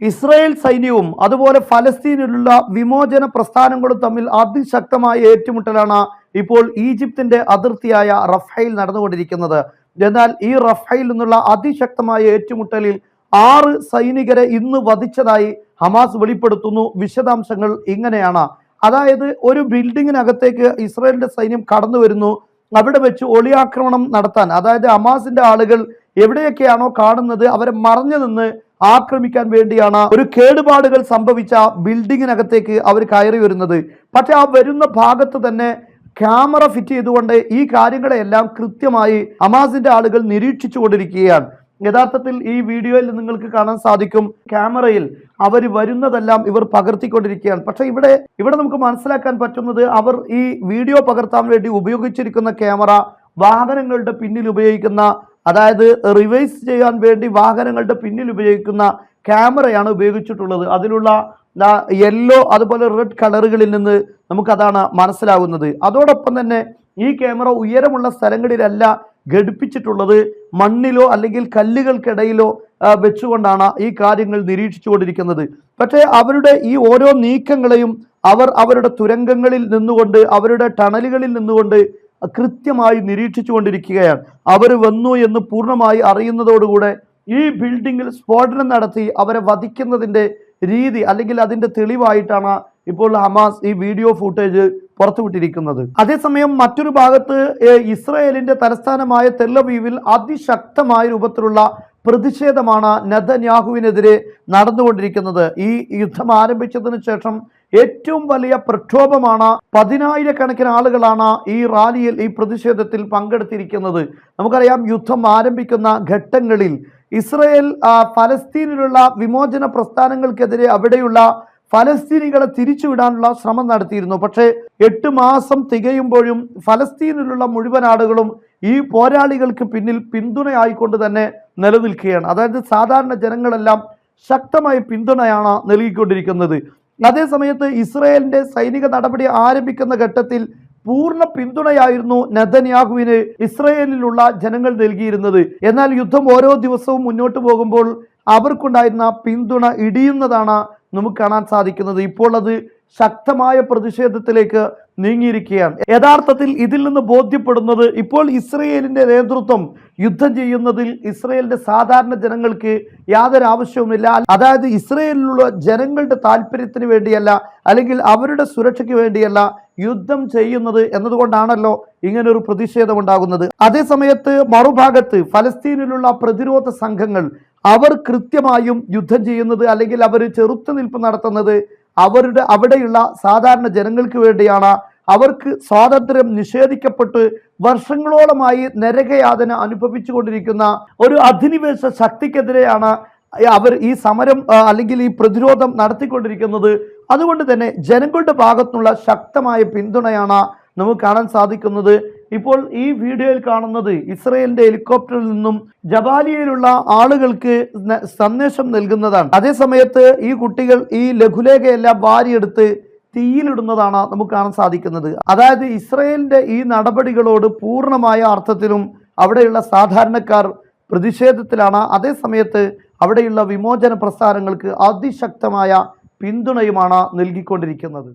Israel സൈന്യവും അതുപോലെ ഫലസ്തീനിലുള്ള വിമോചന പ്രസ്ഥാനങ്ങളും തമ്മിൽ അതിശക്തമായ ഏറ്റുമുട്ടലാണ് ഇപ്പോൾ ഈജിപ്തിന്റെ അതിർത്തിയായ റഫൈൽ നടന്നുകൊണ്ടിരിക്കുന്നത്. എന്നാൽ ഈ റഫൈൽ നിന്നുള്ള അതിശക്തമായ ഏറ്റുമുട്ടലിൽ ആറ് സൈനികരെ ഇന്ന് വധിച്ചതായി ഹമാസ് വെളിപ്പെടുത്തുന്നു. വിശദാംശങ്ങൾ ഇങ്ങനെയാണ്. അതായത് ഒരു ബിൽഡിങ്ങിനകത്തേക്ക് ഇസ്രായേലിന്റെ സൈന്യം കടന്നു വരുന്നു. അവിടെ വെച്ച് ഒളിയാക്രമണം നടത്താൻ അതായത് ഹമാസിന്റെ ആളുകൾ എവിടെയൊക്കെയാണോ കാണുന്നത് അവരെ മറഞ്ഞു നിന്ന് ആക്രമിക്കാൻ വേണ്ടിയാണ് ഒരു കേടുപാടുകൾ സംഭവിച്ച ബിൽഡിങ്ങിനകത്തേക്ക് അവർ കയറി വരുന്നത്. പക്ഷെ ആ വരുന്ന ഭാഗത്ത് തന്നെ ക്യാമറ ഫിറ്റ് ചെയ്തുകൊണ്ട് ഈ കാര്യങ്ങളെല്ലാം കൃത്യമായി ഹമാസിന്റെ ആളുകൾ നിരീക്ഷിച്ചു കൊണ്ടിരിക്കുകയാണ് യഥാർത്ഥത്തിൽ ഈ വീഡിയോയിൽ നിങ്ങൾക്ക് കാണാൻ സാധിക്കും ക്യാമറയിൽ അവർ വരുന്നതെല്ലാം ഇവർ പകർത്തിക്കൊണ്ടിരിക്കുകയാണ്. പക്ഷെ ഇവിടെ ഇവിടെ നമുക്ക് മനസ്സിലാക്കാൻ പറ്റുന്നത് അവർ ഈ വീഡിയോ പകർത്താൻ വേണ്ടി ഉപയോഗിച്ചിരിക്കുന്ന ക്യാമറ വാഹനങ്ങളുടെ പിന്നിൽ ഉപയോഗിക്കുന്ന അതായത് റിവേഴ്സ് ചെയ്യാൻ വേണ്ടി വാഹനങ്ങളുടെ പിന്നിൽ ഉപയോഗിക്കുന്ന ക്യാമറയാണ് ഉപയോഗിച്ചിട്ടുള്ളത്. അതിലുള്ള യെല്ലോ അതുപോലെ റെഡ് കളറുകളിൽ നിന്ന് നമുക്കതാണ് മനസ്സിലാകുന്നത് അതോടൊപ്പം തന്നെ ഈ ക്യാമറ ഉയരമുള്ള സ്ഥലങ്ങളിലല്ല ഘടിപ്പിച്ചിട്ടുള്ളത്. മണ്ണിലോ അല്ലെങ്കിൽ കല്ലുകൾക്കിടയിലോ വെച്ചുകൊണ്ടാണ് ഈ കാര്യങ്ങൾ നിരീക്ഷിച്ചുകൊണ്ടിരിക്കുന്നത്. പക്ഷേ അവരുടെ ഈ ഓരോ നീക്കങ്ങളെയും അവർ അവരുടെ തുരങ്കങ്ങളിൽ നിന്നുകൊണ്ട് അവരുടെ ടണലുകളിൽ നിന്നുകൊണ്ട് കൃത്യമായി നിരീക്ഷിച്ചുകൊണ്ടിരിക്കുകയാണ്. അവർ വന്നു എന്ന് പൂർണമായി അറിയുന്നതോടുകൂടെ ഈ ബിൽഡിങ്ങിൽ സ്ഫോടനം നടത്തി അവരെ വധിക്കുന്നതിന്റെ രീതി അല്ലെങ്കിൽ അതിന്റെ തെളിവായിട്ടാണ് ഇപ്പോൾ ഹമാസ് ഈ വീഡിയോ ഫുട്ടേജ് പുറത്തുവിട്ടിരിക്കുന്നത്. അതേസമയം മറ്റൊരു ഭാഗത്ത് ഇസ്രയേലിന്റെ തലസ്ഥാനമായ തെല്ലവീവിൽ അതിശക്തമായ രൂപത്തിലുള്ള പ്രതിഷേധമാണ് നെതന്യാഹുവിനെതിരെ നടന്നുകൊണ്ടിരിക്കുന്നത്. ഈ യുദ്ധം ആരംഭിച്ചതിന് ശേഷം ഏറ്റവും വലിയ പ്രക്ഷോഭമാണ് പതിനായിരക്കണക്കിന് ആളുകളാണ് ഈ റാലിയിൽ ഈ പ്രതിഷേധത്തിൽ പങ്കെടുത്തിരിക്കുന്നത്. നമുക്കറിയാം യുദ്ധം ആരംഭിക്കുന്ന ഘട്ടങ്ങളിൽ ഇസ്രയേൽ ഫലസ്തീനിലുള്ള വിമോചന പ്രസ്ഥാനങ്ങൾക്കെതിരെ അവിടെയുള്ള ഫലസ്തീനികളെ തിരിച്ചുവിടാനുള്ള ശ്രമം നടത്തിയിരുന്നു. പക്ഷേ എട്ട് മാസം തികയുമ്പോഴും ഫലസ്തീനിലുള്ള മുഴുവൻ ആളുകളും ഈ പോരാളികൾക്ക് പിന്നിൽ പിന്തുണയായിക്കൊണ്ട് തന്നെ നിലനിൽക്കുകയാണ്. അതായത് സാധാരണ ജനങ്ങളെല്ലാം ശക്തമായ പിന്തുണയാണ് നൽകിക്കൊണ്ടിരിക്കുന്നത്. അതേസമയത്ത് ഇസ്രയേലിന്റെ സൈനിക നടപടി ആരംഭിക്കുന്ന ഘട്ടത്തിൽ പൂർണ പിന്തുണയായിരുന്നു നെതന്യാഹുവിന് ഇസ്രയേലിലുള്ള ജനങ്ങൾ നൽകിയിരുന്നത്. എന്നാൽ യുദ്ധം ഓരോ ദിവസവും മുന്നോട്ട് പോകുമ്പോൾ അവർക്കുണ്ടായിരുന്ന പിന്തുണ ഇടിയുന്നതാണ് നമുക്ക് കാണാൻ സാധിക്കുന്നത്. ഇപ്പോൾ അത് ശക്തമായ പ്രതിഷേധത്തിലേക്ക് നീങ്ങിയിരിക്കുകയാണ്. യഥാർത്ഥത്തിൽ ഇതിൽ നിന്ന് ബോധ്യപ്പെടുന്നത് ഇപ്പോൾ ഇസ്രയേലിന്റെ നേതൃത്വം യുദ്ധം ചെയ്യുന്നതിൽ ഇസ്രയേലിന്റെ സാധാരണ ജനങ്ങൾക്ക് യാതൊരു ആവശ്യവുമില്ല. അതായത് ഇസ്രയേലിലുള്ള ജനങ്ങളുടെ താല്പര്യത്തിന് വേണ്ടിയല്ല അല്ലെങ്കിൽ അവരുടെ സുരക്ഷയ്ക്ക് വേണ്ടിയല്ല യുദ്ധം ചെയ്യുന്നത് എന്നതുകൊണ്ടാണല്ലോ ഇങ്ങനെ ഒരു പ്രതിഷേധം ഉണ്ടാകുന്നത് അതേസമയത്ത് മറുഭാഗത്ത് ഫലസ്തീനിലുള്ള പ്രതിരോധ സംഘങ്ങൾ അവർ കൃത്യമായും യുദ്ധം ചെയ്യുന്നത് അല്ലെങ്കിൽ അവർ ചെറുത്തുനിൽപ്പ് നടത്തുന്നത് അവരുടെ അവിടെയുള്ള സാധാരണ ജനങ്ങൾക്ക് വേണ്ടിയാണ് അവർക്ക് സ്വാതന്ത്ര്യം നിഷേധിക്കപ്പെട്ട് വർഷങ്ങളോളമായി നരകയാതന അനുഭവിച്ചു കൊണ്ടിരിക്കുന്ന ഒരു അധിനിവേശ ശക്തിക്കെതിരെയാണ് അവർ ഈ സമരം അല്ലെങ്കിൽ ഈ പ്രതിരോധം നടത്തിക്കൊണ്ടിരിക്കുന്നത്. അതുകൊണ്ട് തന്നെ ജനങ്ങളുടെ ഭാഗത്തുനിന്നുള്ള ശക്തമായ പിന്തുണയാണ് നമുക്ക് കാണാൻ സാധിക്കുന്നത്. ഇപ്പോൾ ഈ വീഡിയോയിൽ കാണുന്നത് ഇസ്രയേലിന്റെ ഹെലികോപ്റ്ററിൽ നിന്നും ജബാലിയയിലുള്ള ആളുകൾക്ക് സന്ദേശം നൽകുന്നതാണ്. അതേസമയത്ത് ഈ കുട്ടികൾ ഈ ലഘുലേഖയെല്ലാം വാരിയെടുത്ത് തീയിലിടുന്നതാണ് നമുക്ക് കാണാൻ സാധിക്കുന്നത്. അതായത് ഇസ്രയേലിന്റെ ഈ നടപടികളോട് പൂർണമായ അർത്ഥത്തിലും അവിടെയുള്ള സാധാരണക്കാർ പ്രതിഷേധത്തിലാണ്. അതേസമയത്ത് അവിടെയുള്ള വിമോചന പ്രസ്ഥാനങ്ങൾക്ക് അതിശക്തമായ പിന്തുണയുമാണ് നൽകിക്കൊണ്ടിരിക്കുന്നത്.